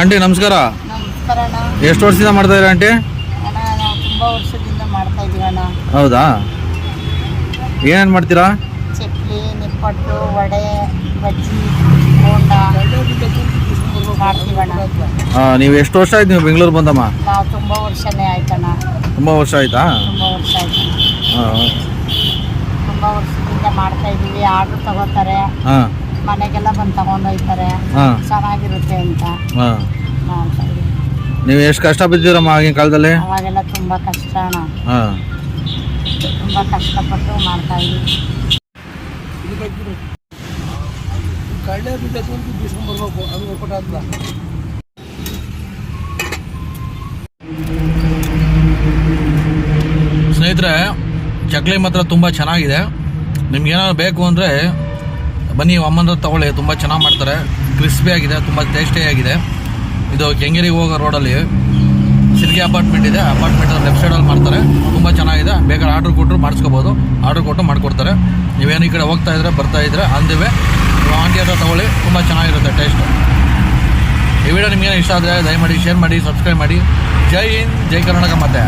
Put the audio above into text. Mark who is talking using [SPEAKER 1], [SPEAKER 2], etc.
[SPEAKER 1] Aunty ನಮಸ್ಕಾರ. ಎಷ್ಟು ವರ್ಷದಿಂದ ಮಾಡ್ತಾ ಇದ್ದೀರಾ ಆಂಟಿ?
[SPEAKER 2] ತುಂಬ ವರ್ಷದಿಂದ ಮಾಡ್ತಾ ಇದೀವಿ ಅಣ್ಣ.
[SPEAKER 1] ಹೌದಾ? ಏನೇನು ಮಾಡ್ತೀರಾ?
[SPEAKER 2] ಚಕ್ಲಿ ನಿಪ್ಪಟ್ಟು ವಡೆ ಬಜ್ಜಿ ಬೋಂಡ. ಮಾಡ್ತೀವಣ್ಣ.
[SPEAKER 1] ನೀವು ಎಷ್ಟು ವರ್ಷ ಆಯ್ತು ನೀವು ಬೆಂಗಳೂರು ಬಂದಮ್ಮ?
[SPEAKER 2] ನಾವು ತುಂಬ ವರ್ಷನೇ ಆಯ್ತಣ್ಣ
[SPEAKER 1] ತುಂಬ ವರ್ಷ ಆಯ್ತಾ?
[SPEAKER 2] ತುಂಬ ವರ್ಷ ಆಯ್ತು ತುಂಬ ವರ್ಷದಿಂದ ಮಾಡ್ತಾ ಇದೀವಿ. ಆರ್ಡ್ರ್ ತಗೋತಾರೆ.
[SPEAKER 1] ಹಾಂ.
[SPEAKER 2] ಮನೆಗೆಲ್ಲ ಬಂದು ತಗೊಂಡೋಗ್ತಾರೆ
[SPEAKER 1] ಹಾಂ.
[SPEAKER 2] ಚೆನ್ನಾಗಿರುತ್ತೆ ಅಂತ
[SPEAKER 1] ಹಾಂ.
[SPEAKER 2] ಮಾಡ್ತಾ ಇದೀವಿ
[SPEAKER 1] ನೀವು ಎಷ್ಟು ಕಷ್ಟ ಬಿದ್ದೀರಮ್ಮ ಆಗಿನ ಕಾಲದಲ್ಲಿ?
[SPEAKER 2] ಅವಾಗೆಲ್ಲ ತುಂಬ ಕಷ್ಟ ಅಣ್ಣ.
[SPEAKER 1] ಹಾಂ.
[SPEAKER 2] ತುಂಬ ಕಷ್ಟಪಟ್ಟು ಮಾಡ್ತಾ ಇದೀವಿ
[SPEAKER 3] ಕಳ್ಳೆ ಬೀಸ್ಕೊಂಡ್ಬರ್ಬೇಕು ಅದು ಒಪ್ಪಟ ಅಂತ
[SPEAKER 1] ಸ್ನೇಹಿತರೆ ಚಕ್ಲಿ ಮಾತ್ರ ತುಂಬ ಚೆನ್ನಾಗಿದೆ. ನಿಮ್ಗೆ ಏನಾದ್ರು ಬೇಕು ಅಂದರೆ ಬನ್ನಿ ಅಮ್ಮನ ತಗೊಳ್ಳಿ, ತುಂಬ ಚೆನ್ನಾಗಿ ಮಾಡ್ತಾರೆ. ಕ್ರಿಸ್ಪಿ ಆಗಿದೆ, ತುಂಬ ಟೇಸ್ಟಿಯಾಗಿದೆ ಇದು ಕೆಂಗೇರಿಗೆ ಹೋಗೋ ರೋಡಲ್ಲಿ ಸಿರ್ಗಿ ಅಪಾರ್ಟ್ಮೆಂಟ್ ಇದೆ. ಅಪಾರ್ಟ್ಮೆಂಟ್ ಲೆಫ್ಟ್ ಸೈಡಲ್ಲಿ ಮಾಡ್ತಾರೆ. ತುಂಬ ಚೆನ್ನಾಗಿದೆ. ಬೇಕಾದ್ರೆ ಆರ್ಡ್ರ್ ಕೊಟ್ಟರು ಮಾಡಿಸ್ಕೋಬೋದು. ಆರ್ಡ್ರ್ ಕೊಟ್ಟು ಮಾಡಿಕೊಡ್ತಾರೆ. ನೀವೇನು ಈ ಕಡೆ ಹೋಗ್ತಾ ಇದ್ರೆ, ಬರ್ತಾ ಇದ್ರೆ, ಅಂದಿವೆ. ಆಂಟಿ ಹತ್ರ ತಗೊಳ್ಳಿ. ತುಂಬ ಚೆನ್ನಾಗಿರುತ್ತೆ ಟೇಸ್ಟ್ ಈ ವಿಡಿಯೋ ನಿಮಗೇನು ಇಷ್ಟ ಆದರೆ ದಯಮಾಡಿ ಶೇರ್ ಮಾಡಿ ಸಬ್ಸ್ಕ್ರೈಬ್ ಮಾಡಿ. ಜೈ ಹಿಂದ್, ಜೈ ಕರ್ನಾಟಕ ಮತ್ತೆ